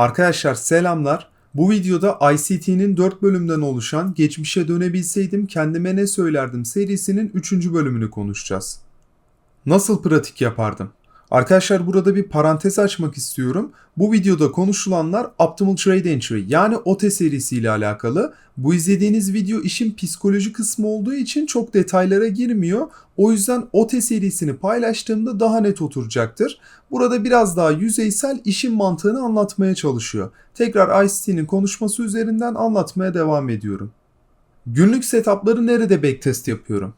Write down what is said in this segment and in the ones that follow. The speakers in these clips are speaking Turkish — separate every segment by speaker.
Speaker 1: Arkadaşlar selamlar. Bu videoda ICT'nin 4 bölümden oluşan Geçmişe Dönebilseydim Kendime Ne Söylerdim serisinin 3. bölümünü konuşacağız. Nasıl pratik yapardım? Arkadaşlar burada bir parantez açmak istiyorum. Bu videoda konuşulanlar Optimal Trade Entry yani OTE serisiyle alakalı. Bu izlediğiniz video işin psikoloji kısmı olduğu için çok detaylara girmiyor. O yüzden OTE serisini paylaştığımda daha net oturacaktır. Burada biraz daha yüzeysel işin mantığını anlatmaya çalışıyor. Tekrar ICT'nin konuşması üzerinden anlatmaya devam ediyorum. Günlük setupları nerede backtest yapıyorum?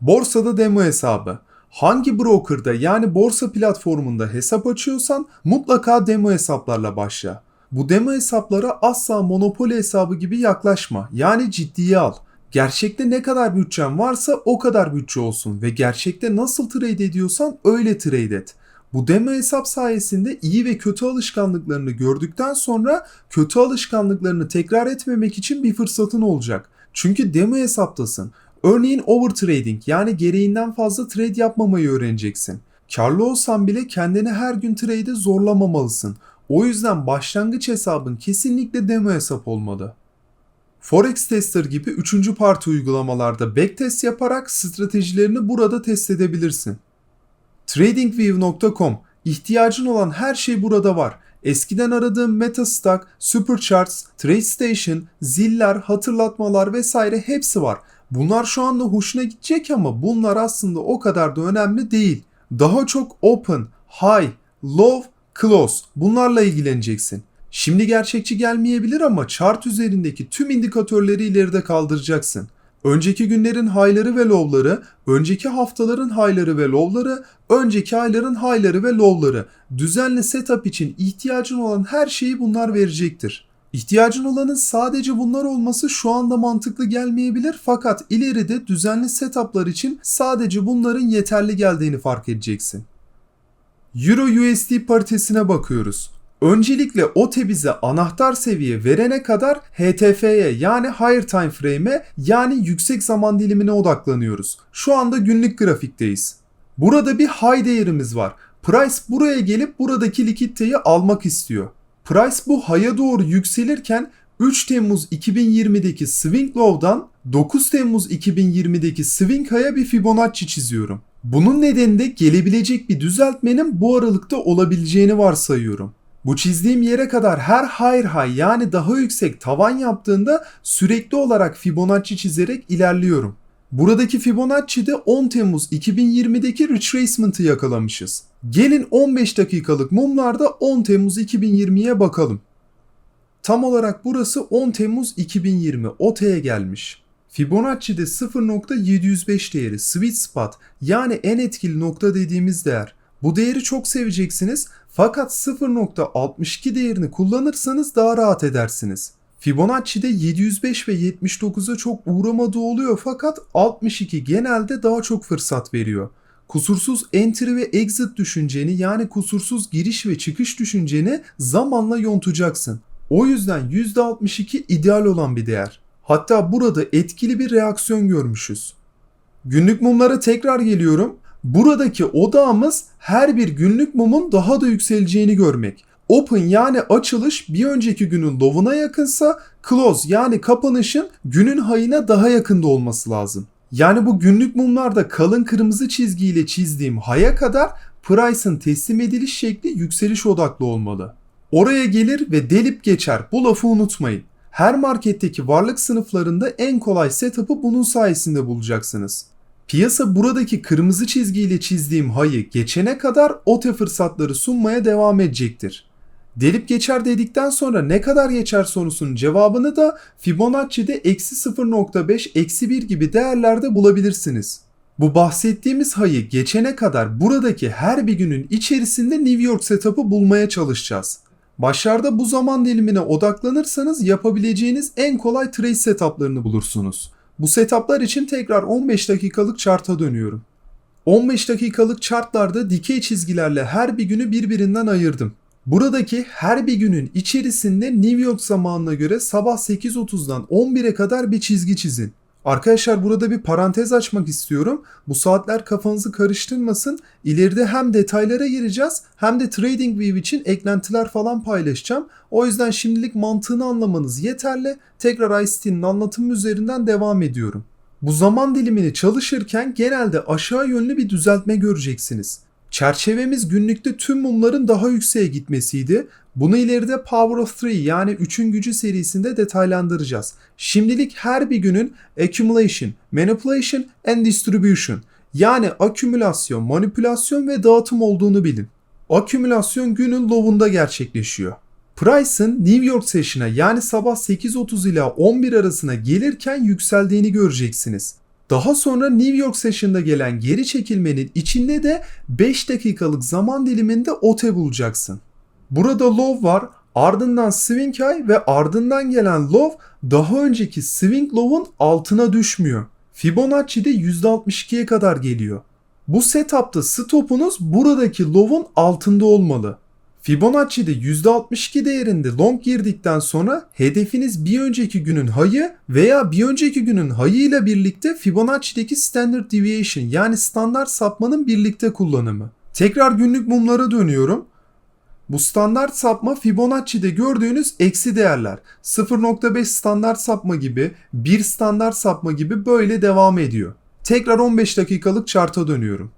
Speaker 1: Borsada demo hesabı. Hangi broker'da yani borsa platformunda hesap açıyorsan mutlaka demo hesaplarla başla. Bu demo hesaplara asla monopoli hesabı gibi yaklaşma. Yani ciddiye al. Gerçekte ne kadar bütçen varsa o kadar bütçe olsun ve gerçekte nasıl trade ediyorsan öyle trade et. Bu demo hesap sayesinde iyi ve kötü alışkanlıklarını gördükten sonra kötü alışkanlıklarını tekrar etmemek için bir fırsatın olacak. Çünkü demo hesaptasın. Örneğin overtrading yani gereğinden fazla trade yapmamayı öğreneceksin. Karlı olsan bile kendini her gün trade'e zorlamamalısın. O yüzden başlangıç hesabın kesinlikle demo hesap olmalı. Forex Tester gibi 3. parti uygulamalarda backtest yaparak stratejilerini burada test edebilirsin. TradingView.com ihtiyacın olan her şey burada var. Eskiden aradığım Metastack, Supercharts, TradeStation, ziller, hatırlatmalar vesaire hepsi var. Bunlar şu anda hoşuna gidecek ama bunlar aslında o kadar da önemli değil. Daha çok open, high, low, close bunlarla ilgileneceksin. Şimdi gerçekçi gelmeyebilir ama chart üzerindeki tüm indikatörleri ileride kaldıracaksın. Önceki günlerin high'ları ve low'ları, önceki haftaların high'ları ve low'ları, önceki ayların high'ları ve low'ları. Düzenli setup için ihtiyacın olan her şeyi bunlar verecektir. İhtiyacın olanın sadece bunlar olması şu anda mantıklı gelmeyebilir fakat ileride düzenli setuplar için sadece bunların yeterli geldiğini fark edeceksin. Euro USD paritesine bakıyoruz. Öncelikle OTE bize anahtar seviye verene kadar HTF'ye yani Higher Time Frame'e yani yüksek zaman dilimine odaklanıyoruz. Şu anda günlük grafikteyiz. Burada bir high değerimiz var. Price buraya gelip buradaki likiditeyi almak istiyor. Price bu haya doğru yükselirken 3 Temmuz 2020'deki Swing Low'dan 9 Temmuz 2020'deki Swing High'a bir Fibonacci çiziyorum. Bunun nedeni de gelebilecek bir düzeltmenin bu aralıkta olabileceğini varsayıyorum. Bu çizdiğim yere kadar her higher high yani daha yüksek tavan yaptığında sürekli olarak Fibonacci çizerek ilerliyorum. Buradaki Fibonacci'de 10 Temmuz 2020'deki retracement'ı yakalamışız. Gelin 15 dakikalık mumlarda 10 Temmuz 2020'ye bakalım. Tam olarak burası 10 Temmuz 2020 OT'ye gelmiş. Fibonacci'de 0.705 değeri sweet spot yani en etkili nokta dediğimiz değer. Bu değeri çok seveceksiniz fakat 0.62 değerini kullanırsanız daha rahat edersiniz. Fibonacci'de 705 ve 79'a çok uğramadığı oluyor fakat 62 genelde daha çok fırsat veriyor. Kusursuz entry ve exit düşünceni yani kusursuz giriş ve çıkış düşünceni zamanla yontacaksın. O yüzden %62 ideal olan bir değer. Hatta burada etkili bir reaksiyon görmüşüz. Günlük mumlara tekrar geliyorum. Buradaki odağımız her bir günlük mumun daha da yükseleceğini görmek. Open yani açılış bir önceki günün low'una yakınsa close yani kapanışın günün hayına daha yakında olması lazım. Yani bu günlük mumlarda kalın kırmızı çizgiyle çizdiğim haya kadar Price'ın teslim ediliş şekli yükseliş odaklı olmalı. Oraya gelir ve delip geçer. Bu lafı unutmayın. Her marketteki varlık sınıflarında en kolay setup'ı bunun sayesinde bulacaksınız. Piyasa buradaki kırmızı çizgiyle çizdiğim hayı geçene kadar OTE fırsatları sunmaya devam edecektir. Delip geçer dedikten sonra ne kadar geçer sorusunun cevabını da Fibonacci'de eksi 0.5, eksi 1 gibi değerlerde bulabilirsiniz. Bu bahsettiğimiz hayı geçene kadar buradaki her bir günün içerisinde New York setup'ı bulmaya çalışacağız. Başlarda bu zaman dilimine odaklanırsanız yapabileceğiniz en kolay trade setuplarını bulursunuz. Bu setuplar için tekrar 15 dakikalık chart'a dönüyorum. 15 dakikalık chartlarda dikey çizgilerle her bir günü birbirinden ayırdım. Buradaki her bir günün içerisinde New York zamanına göre sabah 8.30'dan 11'e kadar bir çizgi çizin. Arkadaşlar burada bir parantez açmak istiyorum. Bu saatler kafanızı karıştırmasın. İleride hem detaylara gireceğiz hem de TradingView için eklentiler falan paylaşacağım. O yüzden şimdilik mantığını anlamanız yeterli. Tekrar ICT'nin anlatımı üzerinden devam ediyorum. Bu zaman dilimini çalışırken genelde aşağı yönlü bir düzeltme göreceksiniz. Çerçevemiz günlükte tüm mumların daha yükseğe gitmesiydi. Bunu ileride Power of Three yani 3'ün gücü serisinde detaylandıracağız. Şimdilik her bir günün accumulation, manipulation and distribution yani akümülasyon, manipülasyon ve dağıtım olduğunu bilin. Akümülasyon günün low'unda gerçekleşiyor. Price'ın New York Session'a yani sabah 8.30 ila 11 arasına gelirken yükseldiğini göreceksiniz. Daha sonra New York Session'da gelen geri çekilmenin içinde de 5 dakikalık zaman diliminde OTE bulacaksın. Burada low var, ardından swing high ve ardından gelen low daha önceki swing low'un altına düşmüyor. Fibonacci'de %62'ye kadar geliyor. Bu setup'ta stopunuz buradaki low'un altında olmalı. Fibonacci'de %62 değerinde long girdikten sonra hedefiniz bir önceki günün high'ı veya bir önceki günün high'ı ile birlikte Fibonacci'deki standard deviation yani standart sapmanın birlikte kullanımı. Tekrar günlük mumlara dönüyorum. Bu standart sapma Fibonacci'de gördüğünüz eksi değerler. 0.5 standart sapma gibi, 1 standart sapma gibi böyle devam ediyor. Tekrar 15 dakikalık chart'a dönüyorum.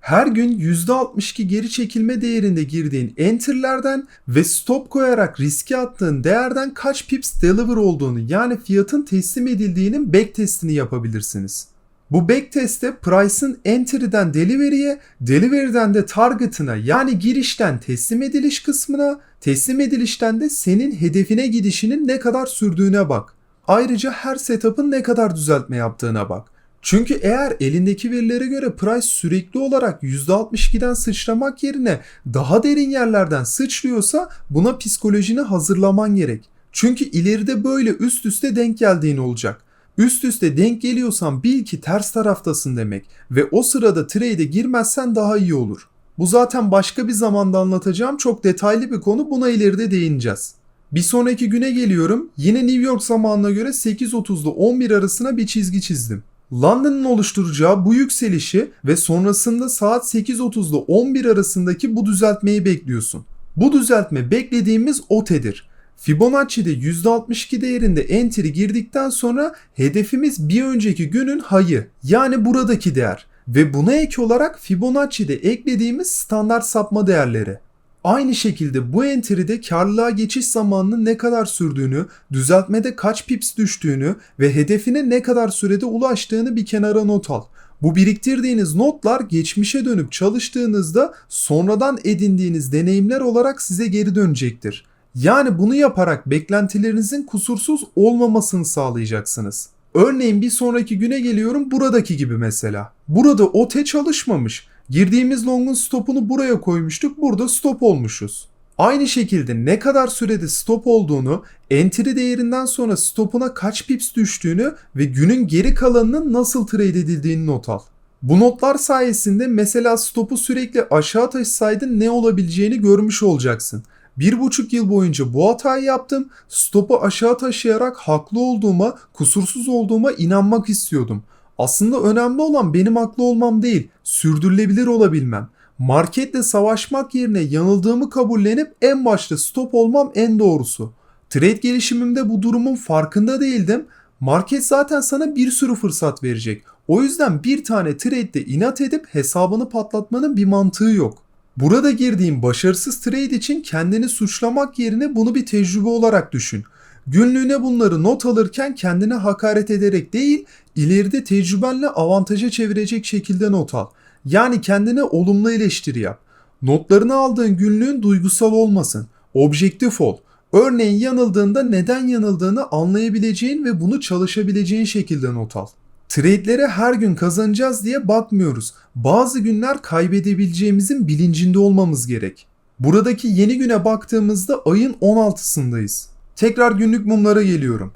Speaker 1: Her gün %62 geri çekilme değerinde girdiğin enter'lerden ve stop koyarak riske attığın değerden kaç pips deliver olduğunu yani fiyatın teslim edildiğinin back testini yapabilirsiniz. Bu backtest'te price'ın entry'den delivery'e, delivery'den de target'ına yani girişten teslim ediliş kısmına, teslim edilişten de senin hedefine gidişinin ne kadar sürdüğüne bak. Ayrıca her setup'ın ne kadar düzeltme yaptığına bak. Çünkü eğer elindeki verilere göre price sürekli olarak %62'den sıçramak yerine daha derin yerlerden sıçrıyorsa buna psikolojini hazırlaman gerek. Çünkü ileride böyle üst üste denk geldiğin olacak. Üst üste denk geliyorsan bil ki ters taraftasın demek ve o sırada trade'e girmezsen daha iyi olur. Bu zaten başka bir zamanda anlatacağım çok detaylı bir konu buna ileride değineceğiz. Bir sonraki güne geliyorum. Yine New York zamanına göre 8.30 ile 11 arasına bir çizgi çizdim. London'ın oluşturacağı bu yükselişi ve sonrasında saat 8.30 ile 11 arasındaki bu düzeltmeyi bekliyorsun. Bu düzeltme beklediğimiz OTE'dir. Fibonacci'de %62 değerinde entry girdikten sonra hedefimiz bir önceki günün high'ı yani buradaki değer ve buna ek olarak Fibonacci'de eklediğimiz standart sapma değerleri. Aynı şekilde bu entry'de karlılığa geçiş zamanının ne kadar sürdüğünü, düzeltmede kaç pips düştüğünü ve hedefine ne kadar sürede ulaştığını bir kenara not al. Bu biriktirdiğiniz notlar geçmişe dönüp çalıştığınızda sonradan edindiğiniz deneyimler olarak size geri dönecektir. Yani bunu yaparak beklentilerinizin kusursuz olmamasını sağlayacaksınız. Örneğin bir sonraki güne geliyorum buradaki gibi mesela. Burada OT çalışmamış. Girdiğimiz long'un stopunu buraya koymuştuk. Burada stop olmuşuz. Aynı şekilde ne kadar sürede stop olduğunu, entry değerinden sonra stopuna kaç pips düştüğünü ve günün geri kalanının nasıl trade edildiğini not al. Bu notlar sayesinde mesela stopu sürekli aşağı taşısaydın ne olabileceğini görmüş olacaksın. Bir buçuk yıl boyunca bu hatayı yaptım. Stopu aşağı taşıyarak haklı olduğuma, kusursuz olduğuma inanmak istiyordum. Aslında önemli olan benim haklı olmam değil, sürdürülebilir olabilmem. Marketle savaşmak yerine yanıldığımı kabullenip en başta stop olmam en doğrusu. Trade gelişimimde bu durumun farkında değildim. Market zaten sana bir sürü fırsat verecek. O yüzden bir tane trade'de inat edip hesabını patlatmanın bir mantığı yok. Burada girdiğin başarısız trade için kendini suçlamak yerine bunu bir tecrübe olarak düşün. Günlüğüne bunları not alırken kendine hakaret ederek değil, ileride tecrübenle avantaja çevirecek şekilde not al. Yani kendine olumlu eleştiri yap. Notlarını aldığın günlüğün duygusal olmasın. Objektif ol. Örneğin yanıldığında neden yanıldığını anlayabileceğin ve bunu çalışabileceğin şekilde not al. Trade'lere her gün kazanacağız diye bakmıyoruz. Bazı günler kaybedebileceğimizin bilincinde olmamız gerek. Buradaki yeni güne baktığımızda ayın 16'sındayız. Tekrar günlük mumlara geliyorum.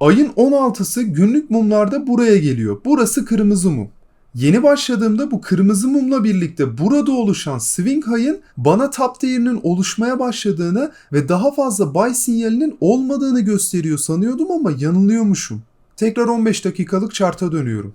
Speaker 1: Ayın 16'sı günlük mumlarda buraya geliyor. Burası kırmızı mum. Yeni başladığımda bu kırmızı mumla birlikte burada oluşan swing high'ın bana top değerinin oluşmaya başladığını ve daha fazla buy sinyalinin olmadığını gösteriyor sanıyordum ama yanılıyormuşum. Tekrar 15 dakikalık chart'a dönüyorum.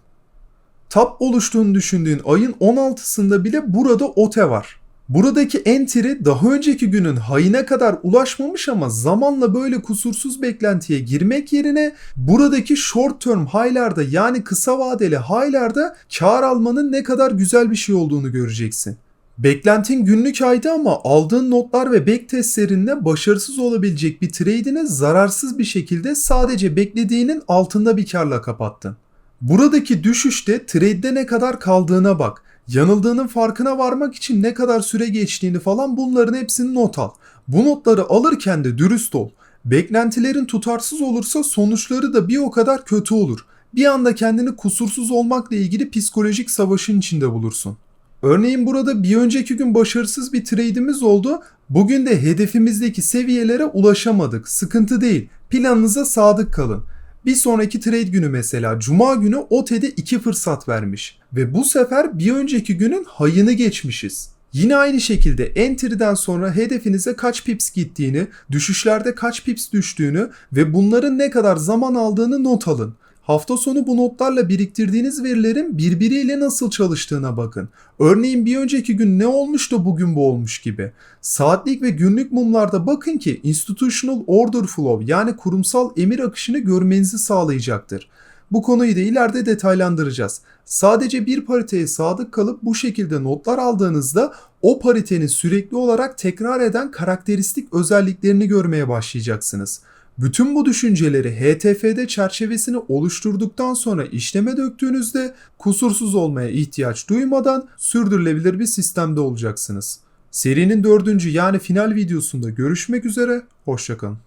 Speaker 1: Tab oluştuğunu düşündüğün ayın 16'sında bile burada OTE var. Buradaki entry daha önceki günün high'ine kadar ulaşmamış ama zamanla böyle kusursuz beklentiye girmek yerine buradaki short term high'larda yani kısa vadeli high'larda kar almanın ne kadar güzel bir şey olduğunu göreceksin. Beklentin günlük aydı ama aldığın notlar ve back testlerinle başarısız olabilecek bir trade'ini zararsız bir şekilde sadece beklediğinin altında bir karla kapattın. Buradaki düşüşte trade'de ne kadar kaldığına bak. Yanıldığının farkına varmak için ne kadar süre geçtiğini falan bunların hepsini not al. Bu notları alırken de dürüst ol. Beklentilerin tutarsız olursa sonuçları da bir o kadar kötü olur. Bir anda kendini kusursuz olmakla ilgili psikolojik savaşın içinde bulursun. Örneğin burada bir önceki gün başarısız bir trade'imiz oldu. Bugün de hedefimizdeki seviyelere ulaşamadık. Sıkıntı değil. Planınıza sadık kalın. Bir sonraki trade günü mesela Cuma günü OTE'de 2 fırsat vermiş. Ve bu sefer bir önceki günün hayını geçmişiz. Yine aynı şekilde entry'den sonra hedefinize kaç pips gittiğini, düşüşlerde kaç pips düştüğünü ve bunların ne kadar zaman aldığını not alın. Hafta sonu bu notlarla biriktirdiğiniz verilerin birbiriyle nasıl çalıştığına bakın. Örneğin bir önceki gün ne olmuş da bugün bu olmuş gibi. Saatlik ve günlük mumlarda bakın ki institutional order flow yani kurumsal emir akışını görmenizi sağlayacaktır. Bu konuyu da ileride detaylandıracağız. Sadece bir pariteye sadık kalıp bu şekilde notlar aldığınızda o paritenin sürekli olarak tekrar eden karakteristik özelliklerini görmeye başlayacaksınız. Bütün bu düşünceleri HTF'de çerçevesini oluşturduktan sonra işleme döktüğünüzde kusursuz olmaya ihtiyaç duymadan sürdürülebilir bir sistemde olacaksınız. Serinin dördüncü yani final videosunda görüşmek üzere, hoşçakalın.